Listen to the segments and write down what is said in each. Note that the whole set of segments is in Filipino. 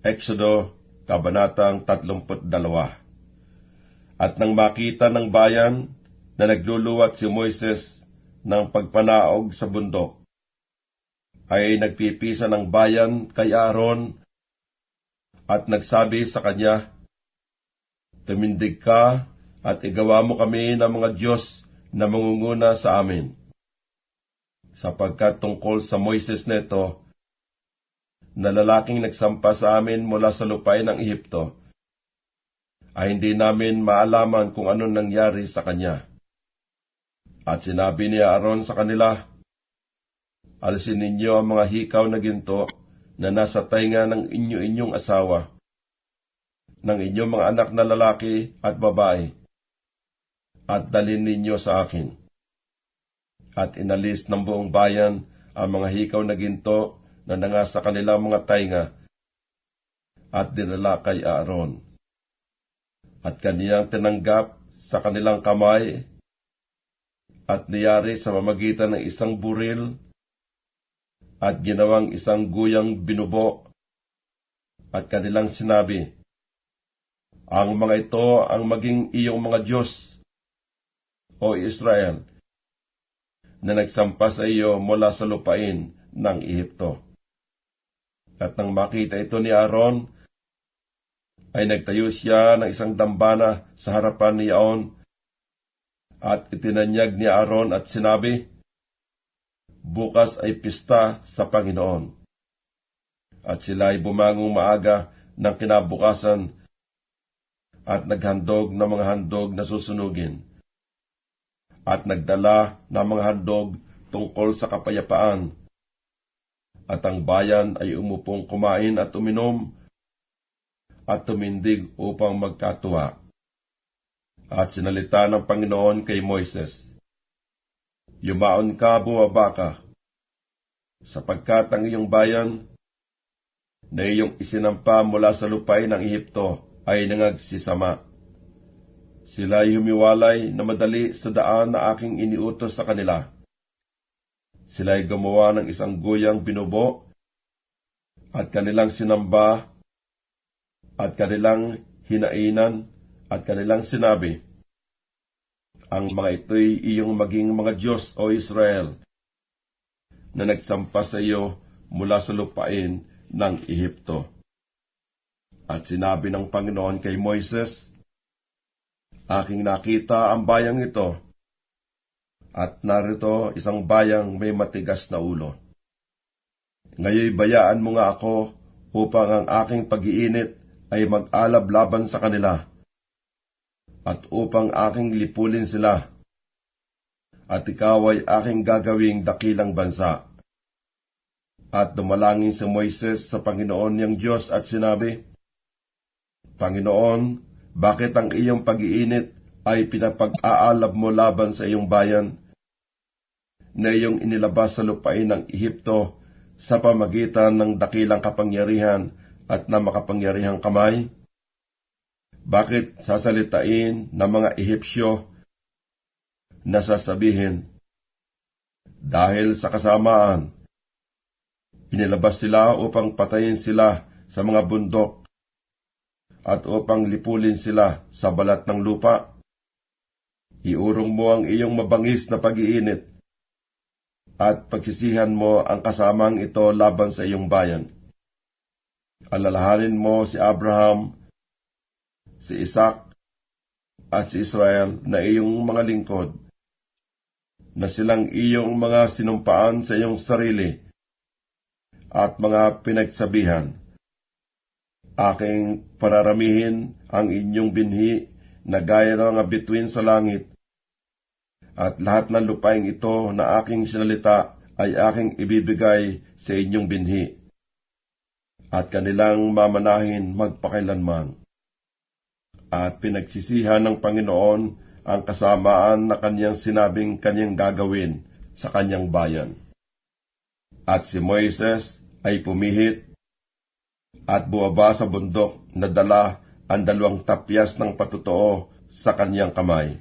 Exodo, Kabanatang 32 At nang makita ng bayan na nagluluwat si Moises ng pagpanaog sa bundok, ay nagpipisa ng bayan kay Aaron at nagsabi sa kanya, Tumindig ka at igawa mo kami ng mga Diyos na mangunguna sa amin. Sapagkat tungkol sa Moises neto, na lalaking nagsampa sa amin mula sa lupain ng Ehipto, ay hindi namin maalaman kung ano nangyari sa kanya. At sinabi ni Aaron sa kanila, Alisin ninyo ang mga hikaw na ginto na nasa tainga ng inyo-inyong asawa, ng inyong mga anak na lalaki at babae, at dalin ninyo sa akin. At inalis ng buong bayan ang mga hikaw na ginto na nanga sa kanilang mga tainga, at dinala kay Aaron. At kaniyang tinanggap sa kanilang kamay, at niyari sa mamagitan ng isang buril, at ginawang isang guyang binubo, at kanilang sinabi, Ang mga ito ang maging iyong mga Diyos, o Israel, na nagsampa sa iyo mula sa lupain ng Ehipto. At nang makita ito ni Aaron, ay nagtayo siya ng isang dambana sa harapan ni Aon, at itinanyag ni Aaron at sinabi, bukas ay pista sa Panginoon. At sila ay bumangong maaga ng kinabukasan at naghandog ng mga handog na susunugin. At nagdala ng mga handog tungkol sa kapayapaan. At ang bayan ay umupong kumain at uminom at tumindig upang magkatuwa. At sinalita ng Panginoon kay Moises, Yumaon ka, bumaba ka, sapagkat ang iyong bayan na iyong isinampa mula sa lupay ng Ehipto ay nangagsisama. Sila ay humiwalay na madali sa daan na aking iniutos sa kanila. Sila ay gumawa ng isang guyang binubo at kanilang sinamba at kanilang hinainan at kanilang sinabi, ang mga ito'y iyong maging mga Diyos, O Israel, na nagsampa sa iyo mula sa lupain ng Ehipto. At sinabi ng Panginoon kay Moises, Aking nakita ang bayang ito, at narito isang bayang may matigas na ulo. Ngayoy bayaan mo nga ako upang ang aking pag-iinit ay mag-alab laban sa kanila at upang aking lipulin sila, at ikaw ay aking gagawing dakilang bansa. At dumalangin si Moises sa Panginoon niyang Diyos at sinabi, Panginoon, bakit ang iyong pag-iinit ay pinapag-aalab mo laban sa iyong bayan, na iyong inilabas sa lupain ng Ehipto sa pamagitan ng dakilang kapangyarihan at na makapangyarihang kamay? Bakit sasalitain ng mga Ehipsyo na sasabihin, dahil sa kasamaan, inilabas sila upang patayin sila sa mga bundok at upang lipulin sila sa balat ng lupa. Iurong mo ang iyong mabangis na pag-iinit at pagsisihan mo ang kasamang ito laban sa iyong bayan. Alalahanin mo si Abraham, si Isaac at si Israel na iyong mga lingkod, na silang iyong mga sinumpaan sa iyong sarili at mga pinagsabihan. Aking pararamihin ang inyong binhi na gaya ng mga bituin sa langit, at lahat ng lupaing ito na aking sinalita ay aking ibibigay sa inyong binhi, at kanilang mamanahin magpakailanman at pinagsisihan ng Panginoon ang kasamaan na kanyang sinabing kanyang gagawin sa kanyang bayan. At si Moises ay pumihit at buwaba sa bundok na dala ang dalawang tapyas ng patutuo sa kanyang kamay.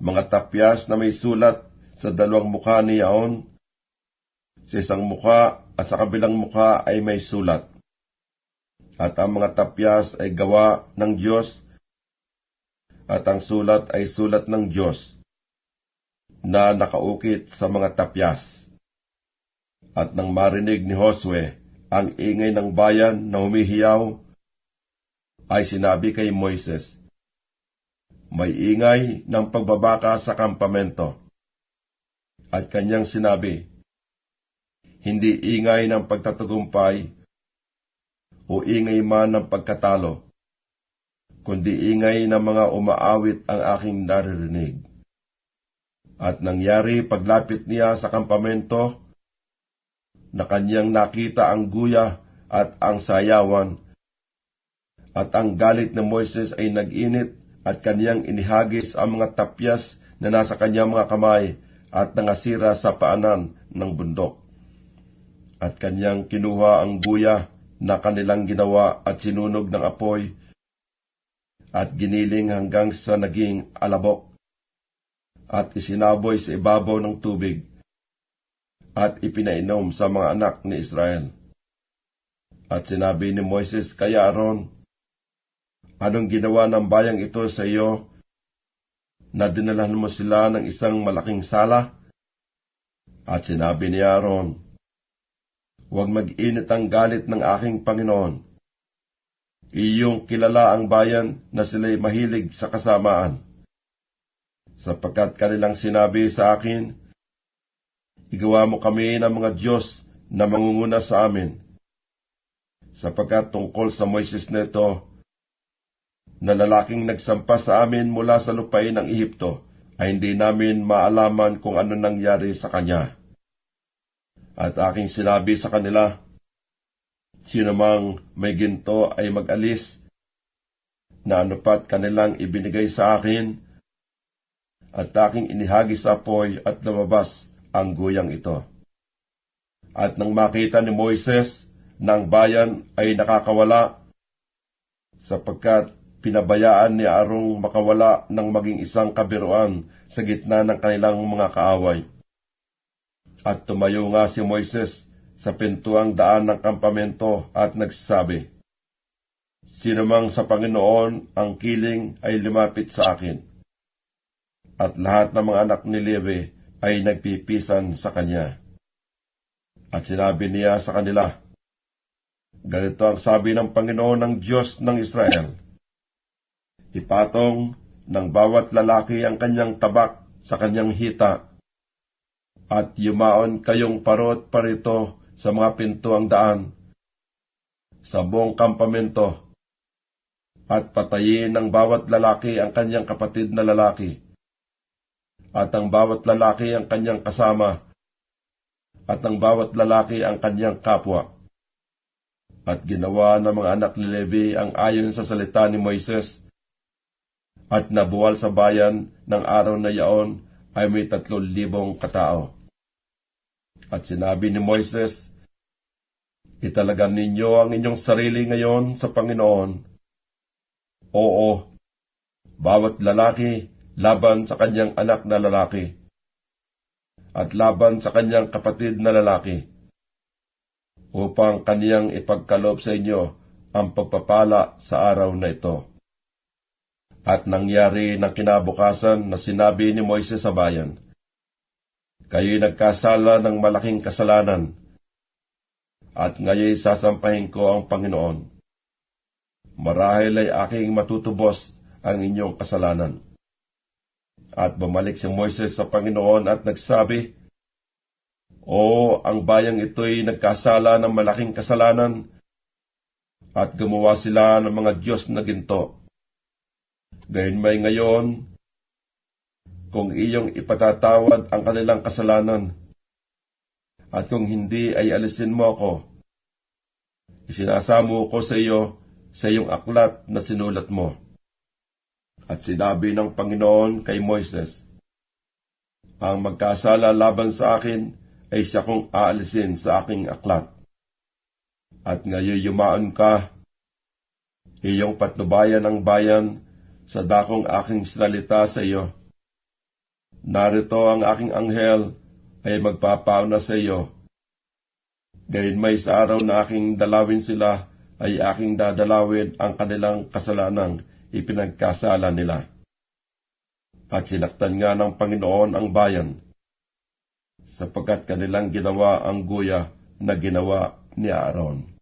Mga tapyas na may sulat sa dalawang mukha ni Yaon, sa isang mukha at sa kabilang mukha ay may sulat. at ang mga tapyas ay gawa ng Diyos, at ang sulat ay sulat ng Diyos na nakaukit sa mga tapyas. At nang marinig ni Josue ang ingay ng bayan na humihiyaw, ay sinabi kay Moises, May ingay ng pagbabaka sa kampamento. At kanyang sinabi, Hindi ingay ng pagtatagumpay o ingay man ng pagkatalo, kundi ingay ng mga umaawit ang aking naririnig. At nangyari paglapit niya sa kampamento, na kanyang nakita ang guya at ang sayawan, at ang galit ni Moises ay nag-init at kanyang inihagis ang mga tapyas na nasa kanyang mga kamay at nangasira sa paanan ng bundok. At kanyang kinuha ang guya na kanilang ginawa at sinunog ng apoy at giniling hanggang sa naging alabok at isinaboy sa ibabaw ng tubig at ipinainom sa mga anak ni Israel. At sinabi ni Moises kay Aaron, Anong ginawa ng bayang ito sa iyo na dinalahan mo sila ng isang malaking sala? At sinabi ni Aaron, Huwag mag-init ang galit ng aking Panginoon. Iyong kilala ang bayan na sila'y mahilig sa kasamaan. Sapagkat kanilang sinabi sa akin, Igawa mo kami ng mga Diyos na mangunguna sa amin. Sapagkat tungkol sa Moises neto, na lalaking nagsampa sa amin mula sa lupain ng Ehipto, ay hindi namin maalaman kung ano nangyari sa kanya at aking sinabi sa kanila, Sino mang may ginto ay mag-alis, na anupat kanilang ibinigay sa akin, at aking inihagi sa apoy at lumabas ang guyang ito. At nang makita ni Moises ang bayan ay nakakawala, sapagkat pinabayaan ni Arong makawala ng maging isang kabiruan sa gitna ng kanilang mga kaaway at tumayo nga si Moises sa pintuang daan ng kampamento at nagsasabi, Sino mang sa Panginoon ang kiling ay lumapit sa akin. At lahat ng mga anak ni Levi ay nagpipisan sa kanya. At sinabi niya sa kanila, Ganito ang sabi ng Panginoon ng Diyos ng Israel. Ipatong ng bawat lalaki ang kanyang tabak sa kanyang hita. At yumaon kayong parot parito sa mga pintuang daan, sa buong kampamento, at patayin ng bawat lalaki ang kanyang kapatid na lalaki, at ang bawat lalaki ang kanyang kasama, at ang bawat lalaki ang kanyang kapwa. At ginawa ng mga anak ni Levi ang ayon sa salita ni Moises, at nabuwal sa bayan ng araw na yaon ay may tatlong libong katao. At sinabi ni Moises, Italagan ninyo ang inyong sarili ngayon sa Panginoon. Oo, bawat lalaki laban sa kanyang anak na lalaki, at laban sa kanyang kapatid na lalaki, upang kaniyang ipagkalob sa inyo ang pagpapala sa araw na ito. At nangyari ng kinabukasan na sinabi ni Moises sa bayan, Kayo'y nagkasala ng malaking kasalanan, at ngayon sasampahin ko ang Panginoon. Marahil ay aking matutubos ang inyong kasalanan. At bumalik si Moises sa Panginoon at nagsabi, O, ang bayang ito'y nagkasala ng malaking kasalanan, at gumawa sila ng mga Diyos na ginto. Gayun may ngayon, kung iyong ipatatawad ang kanilang kasalanan. At kung hindi ay alisin mo ako, isinasamo ko sa iyo sa iyong aklat na sinulat mo. At sinabi ng Panginoon kay Moises, Ang magkasala laban sa akin ay siya kong aalisin sa aking aklat. At ngayon yumaan ka, iyong patnubayan ang bayan sa dakong aking sinalita sa iyo Narito ang aking anghel ay magpapauna sa iyo. Gayun may sa araw na aking dalawin sila ay aking dadalawin ang kanilang kasalanang ipinagkasala nila. At sinaktan nga ng Panginoon ang bayan, sapagkat kanilang ginawa ang guya na ginawa ni Aaron.